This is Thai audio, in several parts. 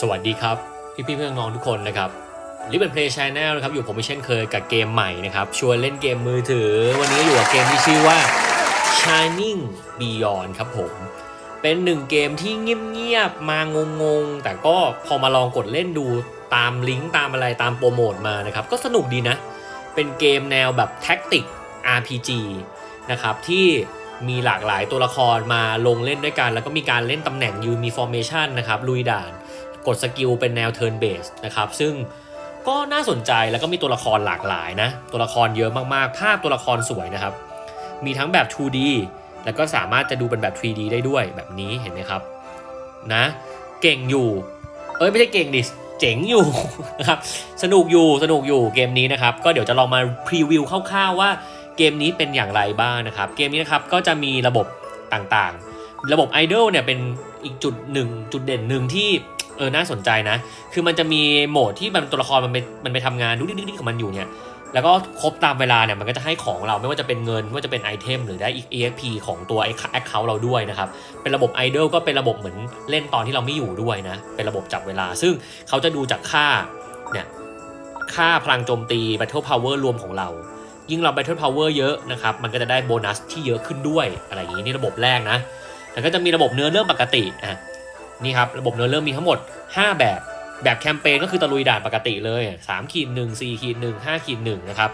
สวัสดีครับ พี่พี่เพื่อนน้องทุกคนนะครับลิฟ e ์เพลย์ช n แนลนะครับอยู่ผมเช่นเคยกับเกมใหม่นะครับชวนเล่นเกมมือถือ วันนี้อยู่กับเกมที่ชื่อว่า Shining Beyond ครับผม เป็นหนึ่งเกมที่เงียบๆมางงๆ แต่ก็พอมาลองกดเล่นดูตามลิงก์ตามอะไรตามโปรโมทมานะครับ ก็สนุกดีนะ เป็นเกมแนวแบบแท็กติก RPG นะครับที่มีหลากหลายตัวละครมาลงเล่นด้วยกัน แล้วก็มีการเล่นตำแหน่งยูมีฟอร์เมชันนะครับลุยด่าน กดสกิลเป็นแนว turn base นะครับซึ่งก็น่าสนใจแล้วก็มีตัวละครหลากหลายนะตัวละครเยอะมากๆ ภาพตัวละครสวยนะครับ มีทั้งแบบ 2D แล้วก็สามารถจะดูเป็นแบบ 3D ได้ด้วยแบบนี้เห็นไหมครับนะเก่งอยู่ เอ้ยไม่ใช่เก่งดิเจ๋งอยู่นะครับสนุกอยู่สนุกอยู่เกมนี้นะครับก็เดี๋ยวจะลองมาพรีวิวคร่าวๆว่าเกมนี้เป็นอย่างไรบ้างนะครับเกมนี้นะครับก็จะมีระบบต่างๆ ระบบไอดอลเนี่ยเป็นอีกจุดหนึ่งจุดเด่นหนึ่งที่ เออน่าสนใจนะ คือมันจะมีโหมดที่มันตัวละครมันไปมันไปทำงานดุ๊กดิ๊กดิ๊กของมันอยู่เนี่ยแล้วก็ครบตามเวลาเนี่ยมันก็จะให้ของเราไม่ว่าจะเป็นเงินไม่ว่าจะเป็นไอเทมหรือได้อีก EXP ของตัวไอแอคเคาท์เราด้วยนะครับ เป็นระบบไอดอลก็เป็นระบบเหมือนเล่นตอนที่เราไม่อยู่ด้วยนะ เป็นระบบจับเวลา ซึ่งเขาจะดูจากค่าเนี่ยค่าพลังโจมตี Battle Power รวมของเรา ยิ่งเรา Battle Power เยอะนะครับ มันก็จะได้โบนัสที่เยอะขึ้นด้วยอะไรอย่างนี้นี่ระบบแรกนะ แล้วก็จะมีระบบเนื้อเรื่องปกติอะ นี่ครับระบบเนื้อเรื่องมีทั้งหมด 5 แบบ แบบแคมเปญก็คือตะลุยด่านปกติเลย3ขีด1 4ขีด1 5ขีด1นะครับ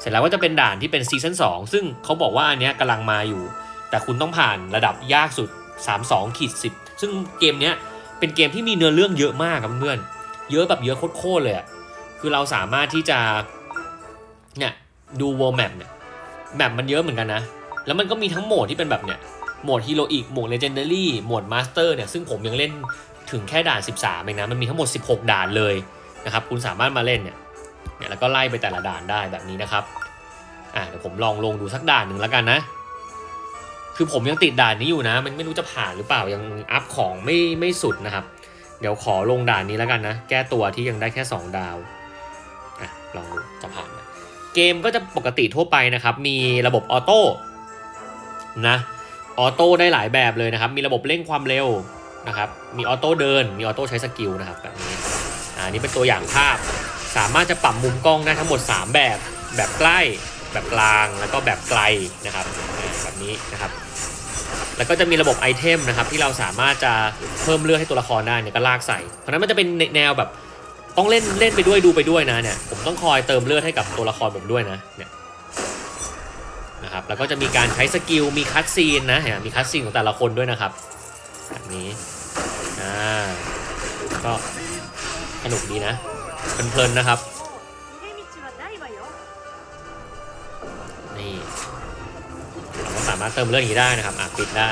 เสร็จแล้วก็จะเป็นด่านที่เป็นซีซั่น2ซึ่งเขาบอกว่าอันเนี้ยกำลังมาอยู่ แต่คุณต้องผ่านระดับยากสุด 32ขีด10 ซึ่งเกมเนี้ยเป็นเกมที่มีเนื้อเรื่องเยอะมากครับเพื่อนเยอะแบบเยอะโคตรเลยอะคือเราสามารถที่จะเนี่ยดู world map เนี่ยแมปมันเยอะเหมือนกันนะ แล้วมันก็มีทั้งโหมดที่เป็นแบบเนี่ย โหมดฮีโรอีกโหมดเลเจนดารี่โหมดมาสเตอร์เนี่ยซึ่งผมยังเล่นถึงแค่ด่าน 13เองนะมันมีทั้งหมด 16 ด่านเลยนะครับคุณสามารถมาเล่นเนี่ยเนี่ยแล้วก็ไล่ไปแต่ละด่านได้แบบนี้นะครับอ่าเดี๋ยวผมลองลงดูสักด่านหนึ่งแล้วกันนะ คือผมยังติดด่านนี้อยู่นะ มันไม่รู้จะผ่านหรือเปล่ายังอัพของไม่ไม่สุดนะครับ เดี๋ยวขอลงด่านนี้แล้วกันนะ แก้ตัวที่ยังได้แค่ 2 ดาวอะลองดูจะผ่านไหมเกมก็จะปกติทั่วไปนะครับ มีระบบออโต้นะ ออโต้ได้หลายแบบเลยนะครับ มีระบบเร่งความเร็วนะครับ มีออโต้เดิน มีออโต้ใช้สกิลนะครับแบบนี้อ่านี่เป็นตัวอย่างภาพ สามารถจะปรับมุมกล้องได้ทั้งหมด 3 แบบ แบบใกล้ แบบกลาง แล้วก็แบบไกลนะครับอ่าแบบนี้นะครับ แล้วก็จะมีระบบไอเทมนะครับที่เราสามารถจะเพิ่มเลือดให้ตัวละครได้เนี่ยก็ลากใส่ เพราะนั้นมันจะเป็นแนวแบบต้องเล่นเล่นไปด้วยดูไปด้วยนะเนี่ย ผมต้องคอยเติมเลือดให้กับตัวละครผมด้วยนะเนี่ยับ แล้วก็จะมีการใช้สกิล มีคัตซีนนะเห็นมีคัตซีนของแต่ละคนด้วยนะครับแบบนี้อ่าก็สนุกดีนะเพลินๆนะครับนี่เราสามารถเติมเรื่องนี้ได้นะครับอะปิดได้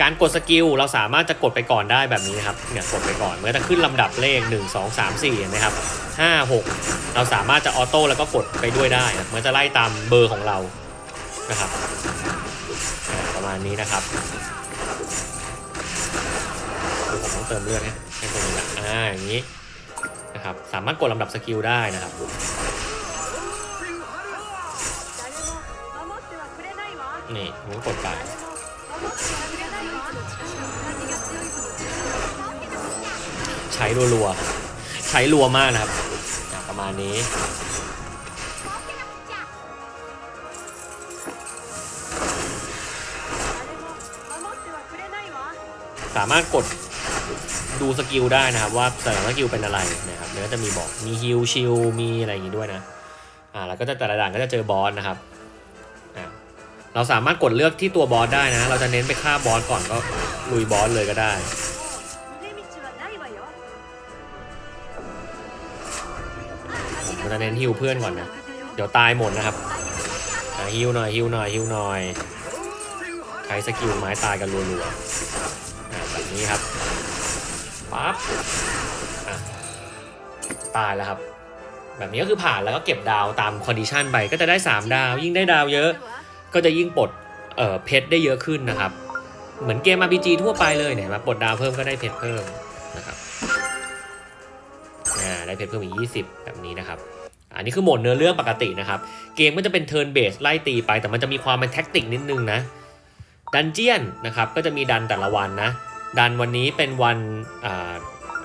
การกดสกิลเราสามารถจะกดไปก่อนได้แบบนี้นะครับเนี่ยกดไปก่อนเมื่อจะขึ้นลำดับเลข 1 2 3 4เห็นไหมครับ5 6 เราสามารถจะออโต้แล้วก็กดไปด้วยได้นะมันจะไล่ตามเบอร์ของเรา นะครับ ประมาณนี้นะครับผมต้องเติมเลือดให้ให้ตันี้ะอ่าอย่างนี้นะครับ สามารถกดลำดับสกิลได้นะครับนี่ผมกดไปใช้รัวๆ ใช้รัวมากนะครับ ประมาณนี้ สามารถกดดูสกิลได้นะครับ ว่าแต่ละสกิลเป็นอะไรนะครับแล้วก็จะมีบอกมีฮิลชิลมีอะไรอย่างงี้ด้วยนะอ่าแล้วก็จะแต่ละด่านก็จะเจอบอสนะครับเราสามารถกดเลือกที่ตัวบอสได้นะ เราจะเน้นไปฆ่าบอสก่อนก็ลุยบอสเลยก็ได้ผมจะเน้นฮิวเพื่อนก่อนนะ เดี๋ยวตายหมดนะครับฮิวหน่อยฮิวหน่อยฮิวหน่อยใช้สกิลไม้ตายกันรัวๆ นี้ครับปั๊บตายแล้วครับ แบบนี้ก็คือผ่านแล้วก็เก็บดาวตามคอนดิชันไปก็จะได้ 3 ดาว ยิ่งได้ดาวเยอะ ก็จะยิ่งปลดเอ่อเพชรได้เยอะขึ้นนะครับ เหมือนเกม RPG ทั่วไปเลยเนี่ยมาปลดดาวเพิ่มก็ได้เพชรเพิ่มนะครับอ่ได้เพชรเพิ่มอีก 20 แบบนี้นะครับ อันนี้คือโหมดเนื้อเรื่องปกตินะครับ เกมก็จะเป็นเทิร์นเบสไล่ตีไป แต่มันจะมีความเป็นแท็กติกนิดนึงนะ ดันเจียนนะครับ ก็จะมีดันแต่ละวันนะ ดันวันนี้เป็นวันอ่า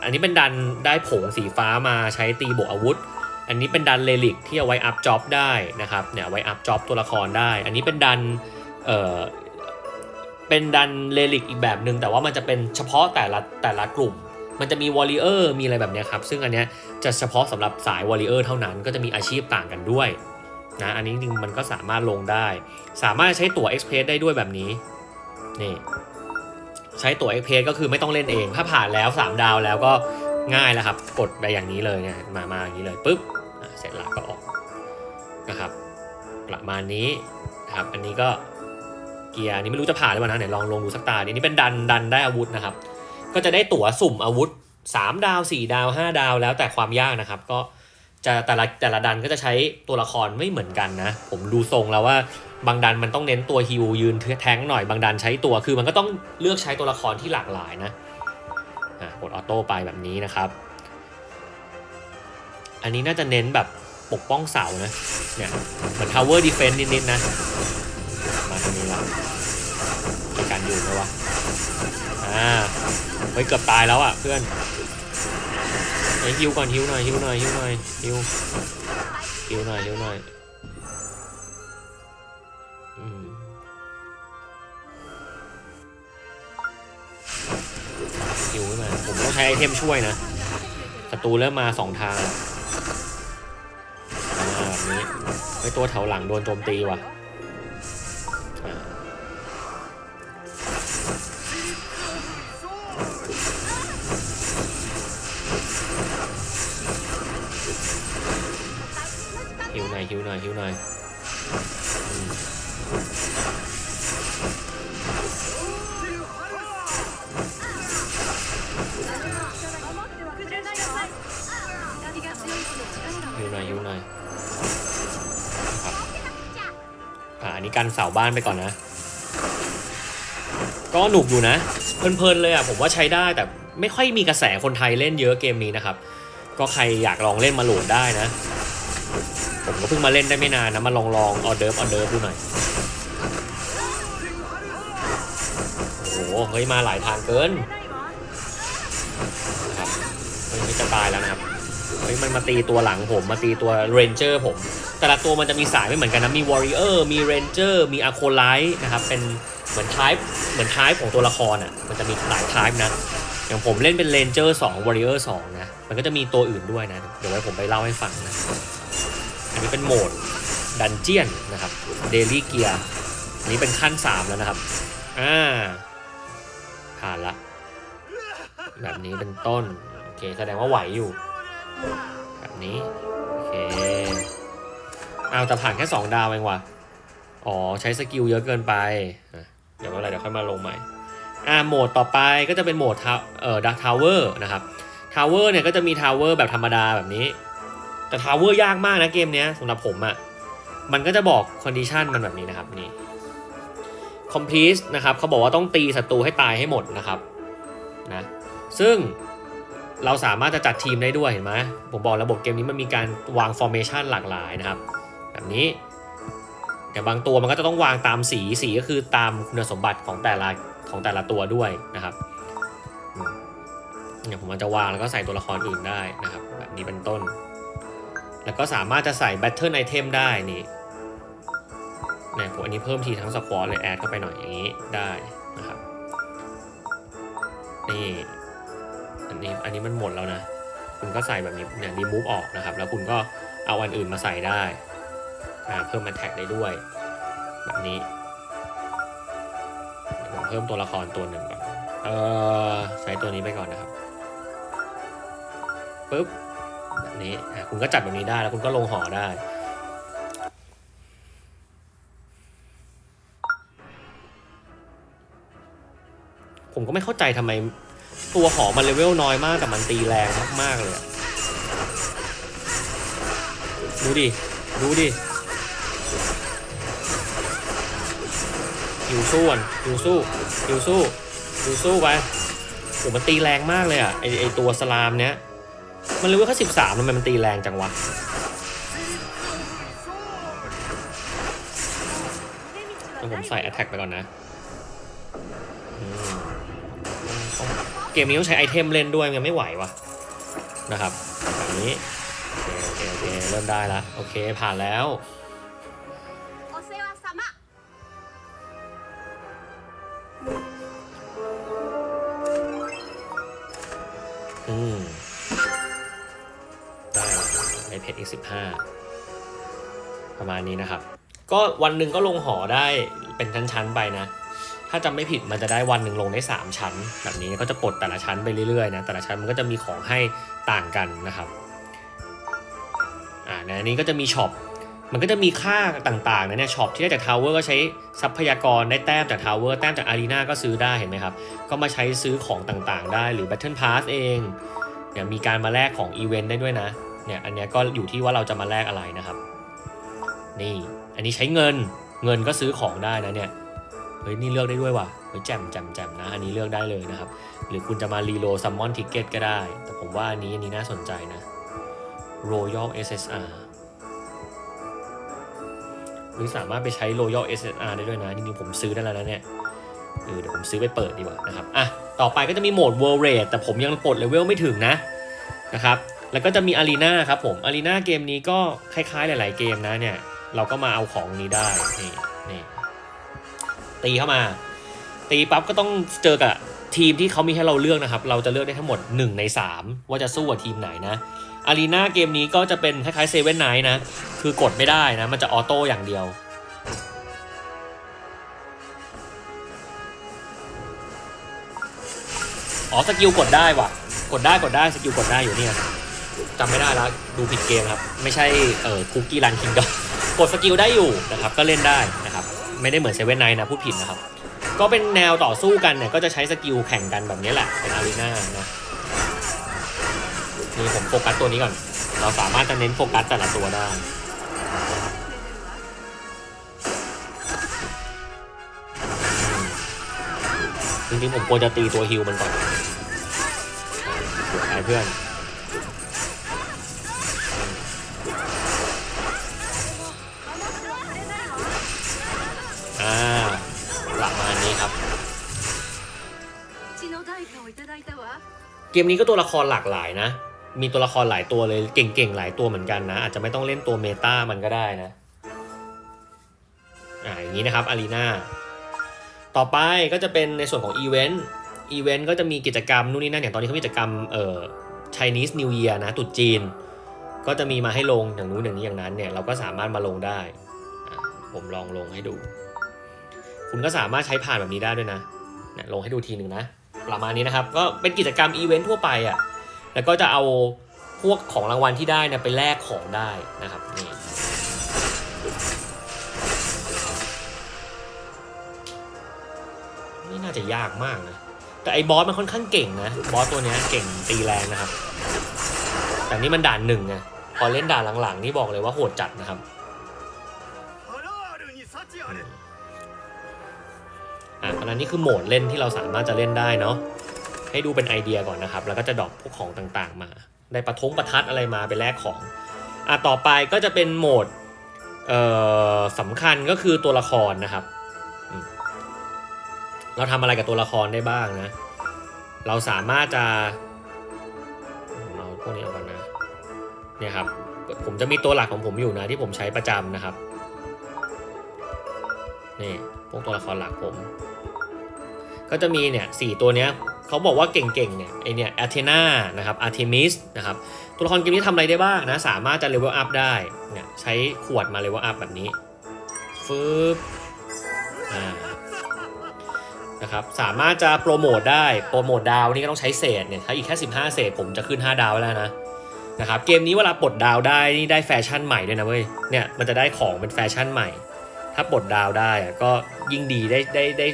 อันนี้เป็นดันได้ผงสีฟ้ามาใช้ตีบวกอาวุธ อันนี้เป็นดันเลลิกที่เอาไว้อัพจ็อบได้นะครับเนี่ยเอาไว้อัพจ็อบตัวละครได้ อันนี้เป็นดันเอ่อเป็นดันเลลิกอีกแบบหนึ่งแต่ว่ามันจะเป็นเฉพาะแต่ละแต่ละกลุ่ม มันจะมีวอลเลเยอร์มีอะไรแบบนี้ครับ ซึ่งอันเนี้ยจะเฉพาะสำหรับสายวอลเลเยอร์เท่านั้นก็จะมีอาชีพต่างกันด้วยนะอันนี้จริงมันก็สามารถลงได้ สามารถใช้ตั๋ว Express ได้ด้วยแบบนี้นี่ ใช้ตั๋ว Express ก็คือไม่ต้องเล่นเอง ถ้าผ่านแล้ว 3 ดาวแล้วก็ง่ายแล้วครับ กดไปอย่างนี้เลยเนี่ยมามาอย่างนี้เลยปุ๊บเสร็จละก็ออกนะครับ ประมาณนี้นะครับ อันนี้ก็เกียร์นนี้ไม่รู้จะผ่านหรือเปล่านะไหนลองลงดูสักตาดินี่เป็นดันดันได้อาวุธนะครับ ก็จะได้ตั๋วสุ่มอาวุธ 3 ดาว 4 ดาว 5 ดาว แล้วแต่ความยากนะครับ ก็จะแต่ละแต่ละดันก็จะใช้ตัวละครไม่เหมือนกันนะ ผมดูทรงแล้วว่า บางดันมันต้องเน้นตัวฮิวยืนแท้งหน่อยบางดันใช้ตัวคือมันก็ต้องเลือกใช้ตัวละครที่หลากหลายนะอะกดออโต้ไปแบบนี้นะครับ อันนี้น่าจะเน้นแบบปกป้องเสานะ เนี่ยเหมือน tower defense นิดๆนะ มาทางนี้ละมีการอยู่ไหมวะ อ่า เฮ้ยเกือบตายแล้วอะเพื่อนไอ้ฮิวก่อนฮิวหน่อยฮิวหน่อยฮิวหน่อยฮิวฮิวหน่อยฮิวหน่อย ช้ไอเทมช่วยนะศัตรูเริ่มมาสองทางอ่าแบบนี้ไอตัวแถวหลังโดนโจมตีว่ะหิวหน่อยหิวหน่อยหิวหน่อย กันเสาบ้านไปก่อนนะ ก็หนุกอยู่นะ เพลินๆเลยอะผมว่าใช้ได้แต่ไม่ค่อยมีกระแสคนไทยเล่นเยอะเกมนี้นะครับ ก็ใครอยากลองเล่นมาโหลดได้นะ ผมก็เพิ่งมาเล่นได้ไม่นานนะมาลองลองออเดิร์ฟออเดิร์ฟดูหน่อยโอ้โหเฮ้ยมาหลายทางเกินนะครับเฮ้ยนี่จะตายแล้วนะครับเฮ้ยมันมาตีตัวหลังผมมาตีตัวเรนเจอร์ผม แต่ละตัวมันจะมีสายไม่เหมือนกันนะ มีวอริเออร์มีเรนเจอร์มีอะโคไลท์นะครับ เป็นเหมือนทายเหมือนทายของตัวละครอะ มันจะมีหลายทายนะ อย่างผมเล่นเป็นเรนเจอร์สองวอริเออร์สองนะ มันก็จะมีตัวอื่นด้วยนะ เดี๋ยวไว้ผมไปเล่าให้ฟังนะ อันนี้เป็นโหมดดันเจียนนะครับเดลี่เกียร์อันนี้เป็นขั้น 3 แล้วนะครับ อ่า ผ่านละ แบบนี้เป็นต้น โอเค แสดงว่าไหวอยู่ แบบนี้ โอเค เอาวแต่ผ่านแค่ 2 ดาวเองว่ะ อ๋อ ใช้สกิลเยอะเกินไป เดี๋ยวเมื่อไรเดี๋ยวค่อยมาลงใหม่อ่าโหมดต่อไปก็จะเป็นโหมดทาเอ่อดักทาวเวอร์นะครับทาวเวอร์เนี่ยก็จะมีทาวเวอร์แบบธรรมดาแบบนี้ แต่ทาวเวอร์ยากมากนะเกมเนี้ยสำหรับผมอะ่ะมันก็จะบอกคอนดิชันมันแบบนี้นะครับนี่ complete นะครับเขาบอกว่าต้องตีศัตรูให้ตายให้หมดนะครับนะซึ่งเราสามารถจะจัดทีมได้ด้วยเห็นไหมผมบอกระบบเกมนี้มันมีการวาง formation หลากหลายนะครับ แบบนี้ แต่บางตัวมันก็จะต้องวางตามสีสีก็คือตามคุณสมบัติของแต่ละของแต่ละตัวด้วยนะครับอืมเนี่ยผมมันจะวางแล้วก็ใส่ตัวละครอื่นได้นะครับ แบบนี้เป็นต้น แล้วก็สามารถจะใส่ Battle Item ได้นี่เนี่ยผมอันนี้เพิ่มทีทั้งสควอตเลยแอดเข้าไปหน่อยอย่างนี้ได้นะครับนี่อันนี้อันนี้มันหมดแล้วนะ คุณก็ใส่แบบนี้เนี่ยรีมูฟออกนะครับ แล้วคุณก็เอาอันอื่นมาใส่ได้ เพิ่มมันแท็กได้ด้วย แบบนี้ผมเพิ่มตัวละครตัวหนึ่งก่อนเออใช้ตัวนี้ไปก่อนนะครับปึ๊บแบบนี้คุณก็จัดแบบนี้ได้แล้วคุณก็ลงหอได้ผมก็ไม่เข้าใจทำไมตัวหอมันเลเวลน้อยมากแต่มันตีแรงมาก ๆ เลย ดูดิ ดูดิ อยู่สู้ก่อนอยู่สู้อยู่สู้อยู่สู้ไปโอ้มันตีแรงมากเลยอะไอไอตัวสลามเนี้ย มันเลเวลแค่สิบสามทำไมมันตีแรงจังวะงั้นผมใส่ attack ไปก่อนนะเกมนี้ต้องใช้ไอเทมเล่นด้วยมันไม่ไหววะนะครับแบบนี้โอเคโอเคเริ่มได้ละโอเคผ่านแล้ว ประมาณนี้นะครับ ก็วันหนึ่งก็ลงหอได้เป็นชั้นๆไปนะ ถ้าจำไม่ผิดมันจะได้วันหนึ่งลงได้ 3 ชั้น แบบนี้ก็จะปลดแต่ละชั้นไปเรื่อยๆนะแต่ละชั้นมันก็จะมีของให้ต่างกันนะครับอ่าในอันนี้ก็จะมีช็อปมันก็จะมีค่าต่างๆนะเนี่ยช็อปที่ได้จากทาวเวอร์ก็ใช้ทรัพยากรได้แต้มจากทาวเวอร์แต้มจากอารีนาก็ซื้อได้เห็นไหมครับ ก็มาใช้ซื้อของต่างๆได้หรือ Battle Pass เองเนี่ยมีการมาแลกของอีเวนต์ได้ด้วยนะ เนี่ยอันเนี้ยก็อยู่ที่ว่าเราจะมาแลกอะไรนะครับ นี่อันนี้ใช้เงินเงินก็ซื้อของได้นะเนี่ยเฮ้ยนี่เลือกได้ด้วยว่ะเฮ้ยแจ่มแจ่มแจ่มนะ อันนี้เลือกได้เลยนะครับ หรือคุณจะมารีโลซัมมอนทิกเก็ตก็ได้ แต่ผมว่าอันนี้อันนี้น่าสนใจนะ Royal SSR หรือสามารถไปใช้ Royal SSR ได้ด้วยนะจริงๆผมซื้อได้แล้วนะเนี่ยเออเดี๋ยวผมซื้อไปเปิดดีกว่านะครับอะต่อไปก็จะมีโหมด World Raid แต่ผมยังปลดเลเวลไม่ถึงนะนะครับ แล้วก็จะมี Arena ครับผม Arena เกมนี้ก็คล้ายๆหลาย ๆ เกมนะเนี่ย เราก็มาเอาของนี้ได้ นี่นี่ตีเข้ามา ตีปั๊บก็ต้องเจอกับทีมที่เขามีให้เราเลือกนะครับ เราจะเลือกได้ทั้งหมด 1 ใน 3 ว่าจะสู้กับทีมไหนนะอารีนาเกมนี้ก็จะเป็นคล้ายๆเซเว่นไนท์นะ คือกดไม่ได้นะ มันจะออโต้อย่างเดียวอ๋อสกิลกดได้ว่ะ กดได้กดได้สกิลกดได้อยู่เนี่ย จำไม่ได้แล้วดูผิดเกมครับ ไม่ใช่เอ่อคุกกี้รันคิงดอกดสกิลได้อยู่นะครับก็เล่นได้นะครับ ไม่ได้เหมือนเซเว่นไนนะพูดผิดนะครับ ก็เป็นแนวต่อสู้กันเนี่ยก็จะใช้สกิลแข่งกันแบบนี้แหละ เป็นอารีนานะนี่ผมโฟกัสตัวนี้ก่อน เราสามารถจะเน้นโฟกัสแต่ละตัวได้จริงๆผมควรจะตีตัวฮิลมันก่อนไอ้เพื่อน ประมาณนี้ครับ เกมนี้ก็ตัวละครหลากหลายนะ มีตัวละครหลายตัวเลยเก่งๆหลายตัวเหมือนกันนะ อาจจะไม่ต้องเล่นตัวเมตามันก็ได้นะอ่าอย่างนี้นะครับอารีนาต่อไปก็จะเป็นในส่วนของอีเวนต์อีเวนต์ก็จะมีกิจกรรมนู่นนี่นั่นอย่างตอนนี้เขามีกิจกรรมเอ่อ Chinese New Year นะตุดจีน ก็จะมีมาให้ลงอย่างนู้นอย่างนี้อย่างนั้นเนี่ยเราก็สามารถมาลงได้ ผมลองลงให้ดู คุณก็สามารถใช้ผ่านแบบนี้ได้ด้วยนะเนี่ยลงให้ดูทีหนึ่งนะ ประมาณนี้นะครับ ก็เป็นกิจกรรมอีเวนต์ทั่วไปอะ่ะ แล้วก็จะเอาพวกของรางวัลที่ได้เนะไปแลกของได้นะครับนี่นี่น่าจะยากมากนะ แต่ไอ้บอสมันค่อนข้างเก่งนะ บอสตัวเนี้ยเก่งตีแรงนะครับ แต่นี่มันด่านหนึ่งไงพอเล่นด่านหลังๆ นี่บอกเลยว่าโหดจัดนะครับ อะตอนนั้นนี่คือโหมดเล่นที่เราสามารถจะเล่นได้เนาะให้ดูเป็นไอเดียก่อนนะครับ แล้วก็จะดรอกพวกของต่างๆ มา ได้ประทงประทัดอะไรมาไปแลกของอะต่อไปก็จะเป็นโหมดเอ่อสำคัญก็คือตัวละครนะครับ เราทำอะไรกับตัวละครได้บ้างนะ เราสามารถจะเอาพวกนี้ออกก่อนนะเนี่ยครับผมจะมีตัวหลักของผมอยู่นะที่ผมใช้ประจำนะครับนี่พวกตัวละครหลักผม ก็จะมีเนี่ยสี่ตัวเนี้ยเขาบอกว่าเก่งๆเนี่ยไอเนี่ยแอเทนานะครับอาร์เทมิสนะครับตัวละครเกมนี้ทำอะไรได้บ้างนะ สามารถจะเลเวลอัพได้เนี่ยใช้ขวดมาเลเวลอัพแบบนี้ฟึบอ่านะครับสามารถจะโปรโมทได้โปรโมทดาวนี่ก็ต้องใช้เศษเนี่ยถ้าอีกแค่ 15 เศษผมจะขึ้น 5 ดาวแล้วนะนะครับเกมนี้เวลาปลดดาวได้นี่ได้แฟชั่นใหม่ด้วยนะเว้ยเนี่ยมันจะได้ของเป็นแฟชั่นใหม่ ถ้าปลดดาวได้ก็ยิ่งดีได้ได้ได้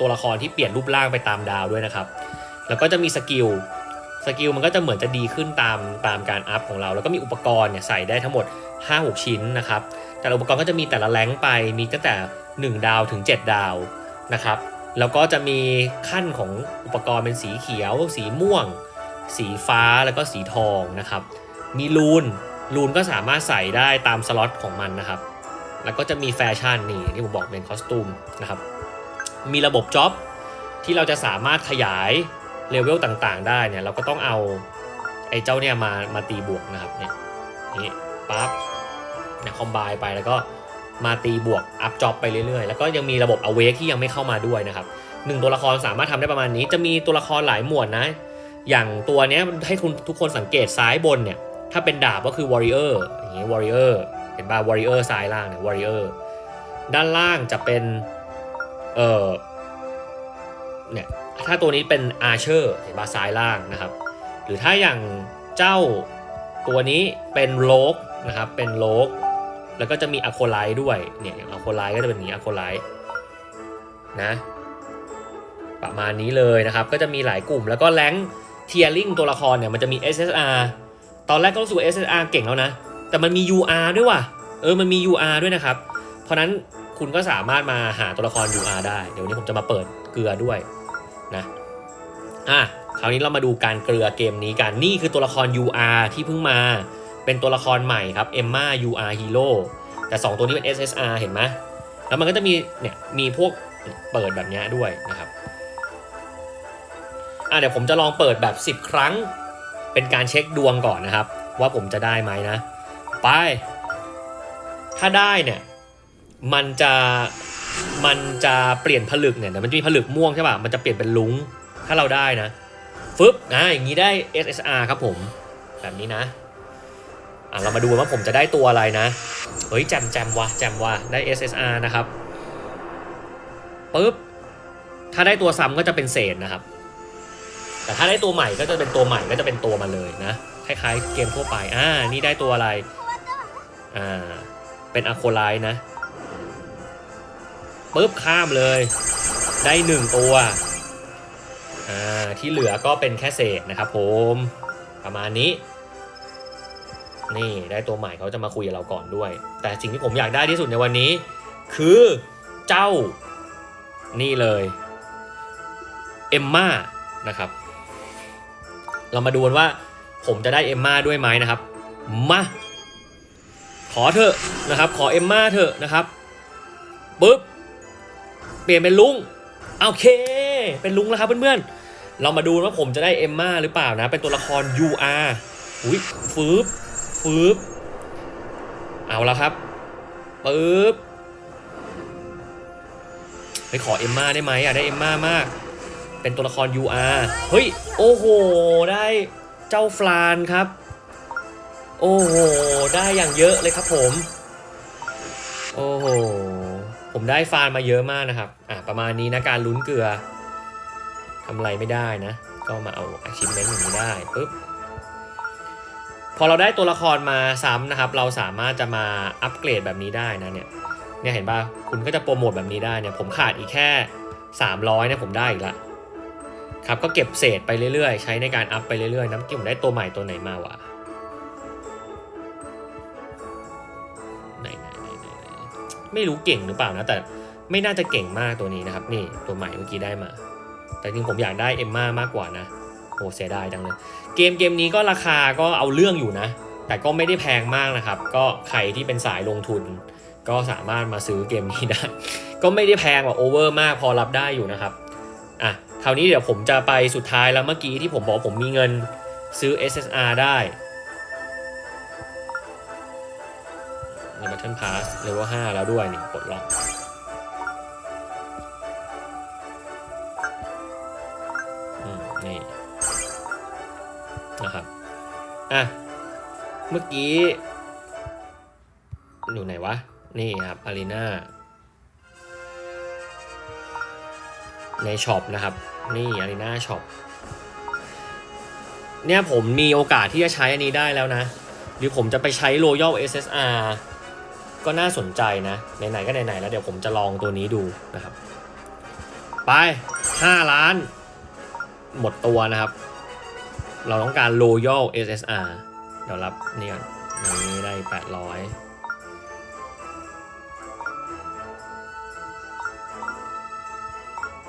ตัวละครที่เปลี่ยนรูปร่างไปตามดาวด้วยนะครับ แล้วก็จะมีสกิลสกิลมันก็จะเหมือนจะดีขึ้นตามตามการอัพของเรา แล้วก็มีอุปกรณ์เนี่ยใส่ได้ทั้งหมด 5-6 ชิ้นนะครับ แต่อุปกรณ์ก็จะมีแต่ละแรงไปมีตั้งแต่ 1 ดาวถึง 7 ดาวนะครับแล้วก็จะมีขั้นของอุปกรณ์เป็นสีเขียว สีม่วง สีฟ้าแล้วก็สีทองนะครับ มีรูนรูนก็สามารถใส่ได้ตามสล็อตของมันนะครับ แล้วก็จะมีแฟชั่นนี่ที่ผมบอกเป็นคอสตูมนะครับ มีระบบจ็อบที่เราจะสามารถขยายเลเวลต่างๆ ได้เนี่ยเราก็ต้องเอาไอ้เจ้าเนี่ยมามาตีบวกนะครับเนี่ยนี่ปั๊บเนี่ยคอมไบไปแล้วก็มาตีบวกอัพจ็อบไปเรื่อยๆ แล้วก็ยังมีระบบอเวกที่ยังไม่เข้ามาด้วยนะครับหนึ่งตัวละครสามารถทำได้ประมาณนี้ จะมีตัวละครหลายหมวดนะ อย่างตัวเนี้ยให้ทุนทุกคนสังเกตซ้ายบนเนี่ยถ้าเป็นดาบก็คือ warrior อย่างงี้ warrior เห็นป่ะ warrior ซ้ายล่างเนี่ย warrior ด้านล่างจะเป็น เออเนี่ยถ้าตัวนี้เป็น archer เห็นป่ะซ้ายล่างนะครับ หรือถ้าอย่างเจ้าตัวนี้เป็นโลกนะครับเป็นโลกแล้วก็จะมีอะโคไลด้วยเนี่ยอะโคไลก็จะเป็นอย่างนี้อะโคไลนะประมาณนี้เลยนะครับ ก็จะมีหลายกลุ่มแล้วก็แรงเทียริงตัวละครเนี่ยมันจะมี SSR ตอนแรกก็รู้สึกว่า SSR เก่งแล้วนะ แต่มันมี UR ด้วยว่ะเออมันมี UR ด้วยนะครับ เพราะนั้น คุณก็สามารถมาหาตัวละคร UR ได้ เดี๋ยววันนี้ผมจะมาเปิดเกลือด้วยนะอะคราวนี้เรามาดูการเกลือเกมนี้กันนี่คือตัวละคร UR ที่เพิ่งมาเป็นตัวละครใหม่ครับ Emma UR Hero แต่ 2 ตัวนี้เป็น SSR เห็นไหมแล้วมันก็จะมีเนี่ยมีพวกเปิดแบบเนี้ยด้วยนะครับอะเดี๋ยวผมจะลองเปิดแบบ 10 ครั้ง เป็นการเช็คดวงก่อนนะครับ ว่าผมจะได้ไหมนะ ไป ถ้าได้เนี่ย มันจะมันจะเปลี่ยนผลึกเนี่ยเดี๋ยวมันจะมีผลึกม่วงใช่ป่ะมันจะเปลี่ยนเป็นลุงถ้าเราได้นะฟึบนะอย่างนี้ได้ SSR ครับผมแบบนี้นะอะเรามาดูว่าผมจะได้ตัวอะไรนะเฮ้ยแจมแจมวะแจมวะได้ SSR นะครับปึ๊บถ้าได้ตัวซ้ำก็จะเป็นเศษนะครับ แต่ถ้าได้ตัวใหม่ก็จะเป็นตัวใหม่ก็จะเป็นตัวมาเลยนะคล้ายๆเกมทั่วไปอ่านี่ได้ตัวอะไรอ่าเป็นอะโคไลนะ ปุ๊บข้ามเลย ได้หนึ่งตัวอ่าที่เหลือก็เป็นแค่เศษนะครับผมประมาณนี้ นี่ได้ตัวใหม่เขาจะมาคุยกับเราก่อนด้วย แต่สิ่งที่ผมอยากได้ที่สุดในวันนี้ คือเจ้านี่เลยเอมม่านะครับ เรามาดูกันว่าผมจะได้เอมม่าด้วยไหมนะครับ มาขอเถอะนะครับ ขอเอมม่าเถอะนะครับปุ๊บ ปลี่ยนเป็นลุงโอเค เป็นลุงแล้วครับเพื่อนๆ เรามาดูว่าผมจะได้เอมมาหรือเปล่านะ เป็นตัวละคร UR อุ้ยฟืบฟืบเอาแล้วครับปึ๊บไปขอเอมมาได้ไหมอะได้เอมมามาก เป็นตัวละคร UR เฮ้ย โอ้โห ได้เจ้าฟลานครับ โอ้โห ได้อย่างเยอะเลยครับผม โอ้โห ผมได้ฟานมาเยอะมากนะครับอะประมาณนี้นะการลุ้นเกลือทำอะไรไม่ได้นะ ก็มาเอา achievement อย่างนี้ได้ปุ๊บพอเราได้ตัวละครมาซ้ำนะครับ เราสามารถจะมาอัปเกรดแบบนี้ได้นะเนี่ยเนี่ยเห็นป่ะคุณก็จะโปรโมทแบบนี้ได้เนี่ยผมขาดอีกแค่ 300เนี่ยผมได้อีกละครับก็เก็บเศษไปเรื่อยๆ ใช้ในการอัพไปเรื่อยๆนะเมื่อผมได้ตัวใหม่ตัวไหนมาวะ ไม่รู้เก่งหรือเปล่านะ แต่ไม่น่าจะเก่งมากตัวนี้นะครับ นี่ตัวใหม่เมื่อกี้ได้มา แต่จริงผมอยากได้เอมม่ามากกว่านะโอ้เสียดายจังเลย เกมเกมนี้ก็ราคาก็เอาเรื่องอยู่นะ แต่ก็ไม่ได้แพงมากนะครับ ก็ใครที่เป็นสายลงทุน ก็สามารถมาซื้อเกมนี้ได้ ก็ไม่ได้แพงแบบโอเวอร์มากพอรับได้อยู่นะครับอะคราวนี้เดี๋ยวผมจะไปสุดท้ายแล้วเมื่อกี้ที่ผมบอกผมมีเงินซื้อ SSR ได้ ใน Battle Pass Level 5 แล้วด้วยนี่ปลดล็อกนี่นะครับ อะ เมื่อกี้ อยู่ไหนวะ นี่ครับอารีนาในช็อปนะครับ นี่อารีนาช็อปเนี่ยผมมีโอกาสที่จะใช้อันนี้ได้แล้วนะ หรือผมจะไปใช้ Royal SSR ก็น่าสนใจนะ ไหนๆก็ไหนๆแล้วเดี๋ยวผมจะลองตัวนี้ดูนะครับ ไป 5 ล้าน หมดตัวนะครับ เราต้องการ Royal SSR เดี๋ยวรับนี่ก่อนอันนี้ได้ 800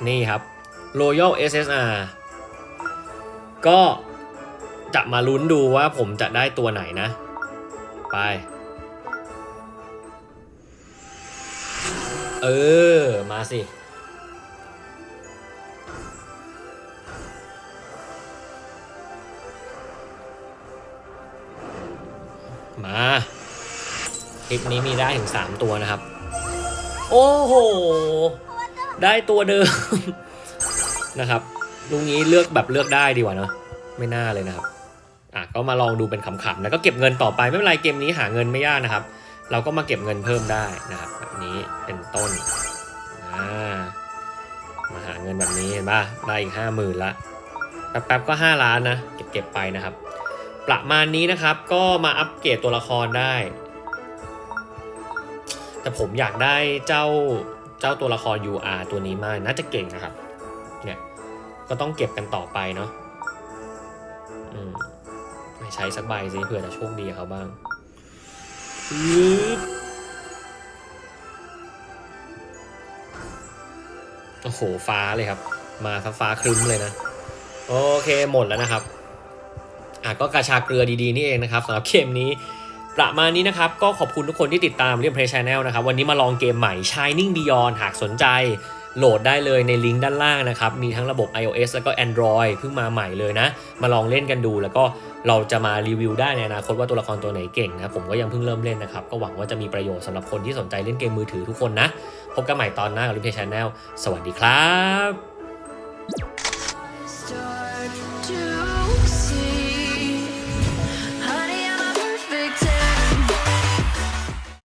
นี่ครับ Royal SSR ก็จะมาลุ้นดูว่าผมจะได้ตัวไหนนะ ไป เออ มาสิ มาคลิปนี้มีได้ถึงสามตัวนะครับ โอ้โห ได้ตัวเดิม นะครับลุงนี้เลือกแบบเลือกได้ดีกว่าเนาะไม่น่าเลยนะครับ อะก็มาลองดูเป็นขำๆแล้วก็เก็บเงินต่อไปไม่เป็นไรเกมนี้หาเงินไม่ยากนะครับ เราก็มาเก็บเงินเพิ่มได้นะครับแบบนี้เป็นต้นมาหาเงินแบบนี้เห็นป่ะได้อีกห้าหมื่นละแป๊บๆก็ 5 ล้านนะเก็บๆไปนะครับ ประมาณนี้นะครับก็มาอัปเกรดตัวละครได้ แต่ผมอยากได้เจ้าเจ้าตัวละคร UR ตัวนี้มากน่าจะเก่งนะครับเนี่ยก็ต้องเก็บกันต่อไปเนาะอืมไม่ใช้สักใบสิเผื่อจะโชคดีเขาบ้าง โอ้โห ฟ้าเลยครับ มาฟ้าฟ้าครึ้มเลยนะ โอเคหมดแล้วนะครับ อะก็กระชาเกลือดีๆนี่เองนะครับสำหรับเกมนี้ประมาณนี้นะครับ ก็ขอบคุณทุกคนที่ติดตามเรียมเพลย์ชแนลนะครับ วันนี้มาลองเกมใหม่ Shining Beyond หากสนใจโหลดได้เลยในลิงก์ด้านล่างนะครับ มีทั้งระบบ iOS แล้วก็ Android เพิ่งมาใหม่เลยนะ มาลองเล่นกันดูแล้วก็ เราจะมารีวิวได้ในอนาคตว่าตัวละครตัวไหนเก่งนะผมก็ยังเพิ่งเริ่มเล่นนะครับ ก็หวังว่าจะมีประโยชน์สำหรับคนที่สนใจเล่นเกมมือถือทุกคนนะ พบกันใหม่ตอนหน้ากับลิมเพลย์ชแนลสวัสดีครับ